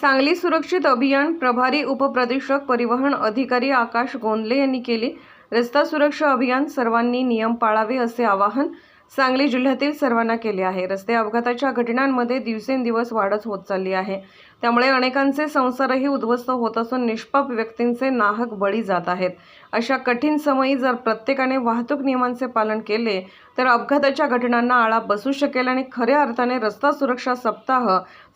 सांगली सुरक्षित अभियान प्रभारी उपप्रदेशक परिवहन अधिकारी आकाश गोंदले यांनी केली. रस्ता सुरक्षा अभियान सर्वांनी नियम पाळावे असे आवाहन सांगली जिल्ह्यातील सर्वांना केले आहे. रस्ते अपघाताच्या घटनांमध्ये दिवसेंदिवस वाढत होत चालली आहे. त्यामुळे अनेकांचे संसारही उद्ध्वस्त होत असून निष्पाप व्यक्तींचे नाहक बळी जात आहेत. अशा कठीण समयी जर प्रत्येकाने वाहतूक नियमांचे पालन केले तर अपघाताच्या घटनांना आळा बसू शकेल आणि खऱ्या अर्थाने रस्ता सुरक्षा सप्ताह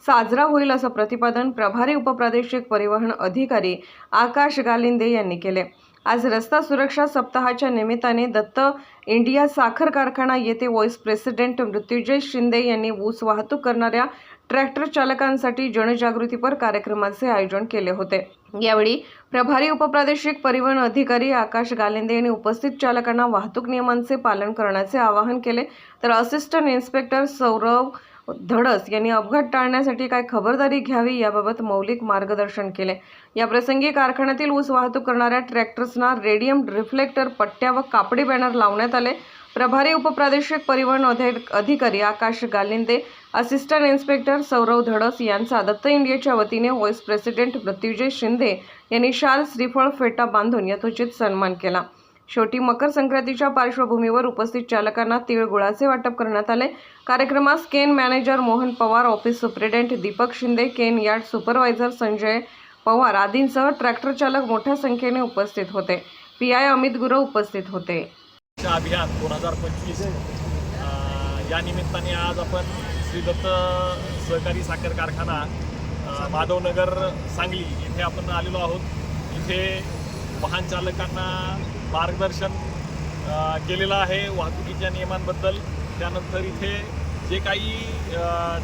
साजरा होईल असं प्रतिपादन प्रभारी उपप्रादेशिक परिवहन अधिकारी आकाश गालिंदे यांनी केले. आज रस्ता सुरक्षा सप्ताहाच्या निमित्ताने दत्त इंडिया साखर कारखाना येथे व्हाईस प्रेसिडेंट मृत्युंजय शिंदे यांनी ऊस वाहतूक करणाऱ्या ट्रॅक्टर चालकांसाठी जनजागृतीपर कार्यक्रमाचे आयोजन केले होते. यावेळी प्रभारी उपप्रादेशिक परिवहन अधिकारी आकाश गालिंदे यांनी उपस्थित चालकांना वाहतूक नियमांचे पालन करण्याचे आवाहन केले. तर असिस्टंट इन्स्पेक्टर सौरव धडस यांनी अपघात टाळण्यासाठी काय खबरदारी घ्यावी याबाबत मौलिक मार्गदर्शन केले. या प्रसंगी कारखान्यातील ऊस वाहतूक करणाऱ्या ट्रॅक्टर्सना रेडियम रिफ्लेक्टर पट्ट्या व कापडी बॅनर लावण्यात आले. प्रभारी उपप्रादेशिक परिवहन अधिकारी आकाश गालिंदे असिस्टंट इन्स्पेक्टर सौरव धडस यांचा दत्त इंडियाच्या वतीने व्हाईस प्रेसिडेंट मृत्युजय शिंदे यांनी शाल श्रीफळ फेटा बांधून यथोचित सन्मान केला. शेवटी मकर संक्रांतीच्या पार्श्वभूमीवर उपस्थित चालकांना तिळगुळाचे वाटप करण्यात आले. कार्यक्रमास cane manager Mohan Pawar office superintendent Deepak Shinde cane yard supervisor Sanjay Pawar आदींसह ट्रॅक्टर चालक मोठ्या संख्येने उपस्थित होते. पी आय अमित गुरव उपस्थित होते. अभियान दोन हजार पंचवीस या निमित्ताने आज आपण श्री दत्त सहकारी साखर कारखाना माधवनगर सांगली इथे आपण आलेलो आहोत. इथे वाहन चालकांना मार्गदर्शन केलेलं आहे वाहतुकीच्या नियमांबद्दल. त्यानंतर इथे जे काही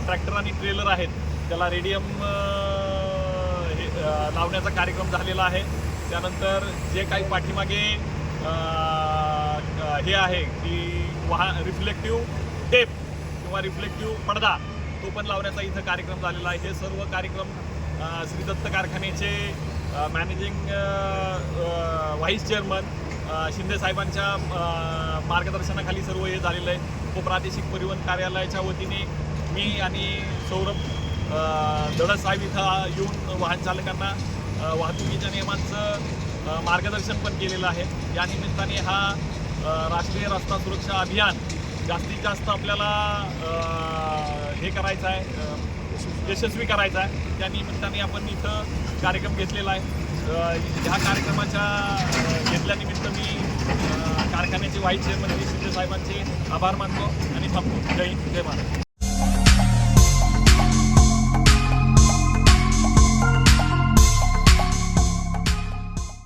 ट्रॅक्टर आणि ट्रेलर आहेत त्याला रेडियम हे लावण्याचा कार्यक्रम झालेला आहे. त्यानंतर जे काही पाठीमागे हे आहे की वाहा रिफ्लेक्टिव्ह टेप किंवा रिफ्लेक्टिव्ह पडदा तो पण लावण्याचा इथं कार्यक्रम झालेला आहे. हे सर्व कार्यक्रम श्री दत्त कारखान्याचे मॅनेजिंग व्हाईस चेअरमन शिंदे साहेबांच्या मार्गदर्शनाखाली सर्व हे झालेलं आहे. उपप्रादेशिक परिवहन कार्यालयाच्या वतीने मी आणि सौरभ दडसाहेब इथं येऊन वाहन चालकांना वाहतुकीच्या नियमांचं मार्गदर्शन पण केलेलं आहे. या निमित्ताने हा राष्ट्रीय रस्ता सुरक्षा अभियान जास्तीत जास्त आपल्याला हे करायचं आहे. यशस्वी करायचा आहे. त्या निमित्ताने आपण इथं कार्यक्रम घेतलेला आहे. ह्या कार्यक्रमाच्या घेतल्यानिमित्त मी कारखान्याचे व्हाईस चेअरमन श्री साहेबांचे आभार मानतो आणि थांबतो. जय जय महाराज